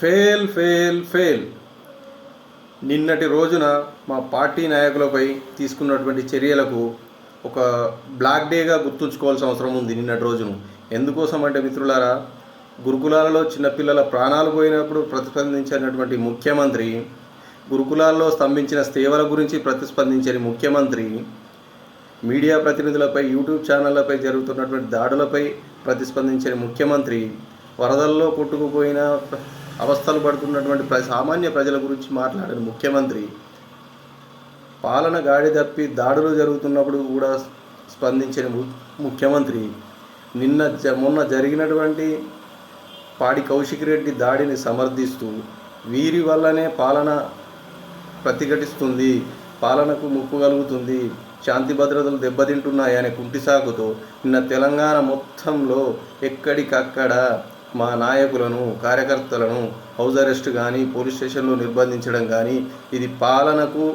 Fail fail fail. నిన్నటి రోజున మా పార్టీ నాయకులపై తీసుకున్నటువంటి చర్యలకు ఒక బ్లాక్ డేగా గుర్తుంచుకోవాల్సిన అవసరం ఉంది నిన్నటి రోజును. ఎందుకోసం అంటే మిత్రులారా గురుకులాలలో చిన్నపిల్లల ప్రాణాలు పోయినప్పుడు ప్రతిస్పందించినటువంటి ముఖ్యమంత్రి గురుకులాల్లో స్తంభించిన సేవల గురించి ప్రతిస్పందించని ముఖ్యమంత్రి మీడియా ప్రతినిధులపై యూట్యూబ్ ఛానళ్ళపై జరుగుతున్నటువంటి దాడులపై ప్రతిస్పందించని ముఖ్యమంత్రి వరదల్లో కొట్టుకుపోయిన అవస్థలు పడుతున్నటువంటి ప్ర సామాన్య ప్రజల గురించి మాట్లాడిన ముఖ్యమంత్రి పాలన గాడి తప్పి దాడులు జరుగుతున్నప్పుడు కూడా స్పందించిన ము- ముఖ్యమంత్రి నిన్న జ మొన్న జరిగినటువంటి పాడి కౌశిక్ రెడ్డి దాడిని సమర్థిస్తూ వీరి వల్లనే పాలన ప్రతిఘటిస్తుంది పాలనకు ముప్పు కలుగుతుంది శాంతి భద్రతలు దెబ్బతింటున్నాయనే కుంటి సాకుతో నిన్న తెలంగాణ మొత్తంలో ఎక్కడికక్కడ మా నాయకులను కార్యకర్తలను హౌస్ అరెస్ట్ కానీ పోలీస్ స్టేషన్లో నిర్బంధించడం కానీ ఇది పాలనకు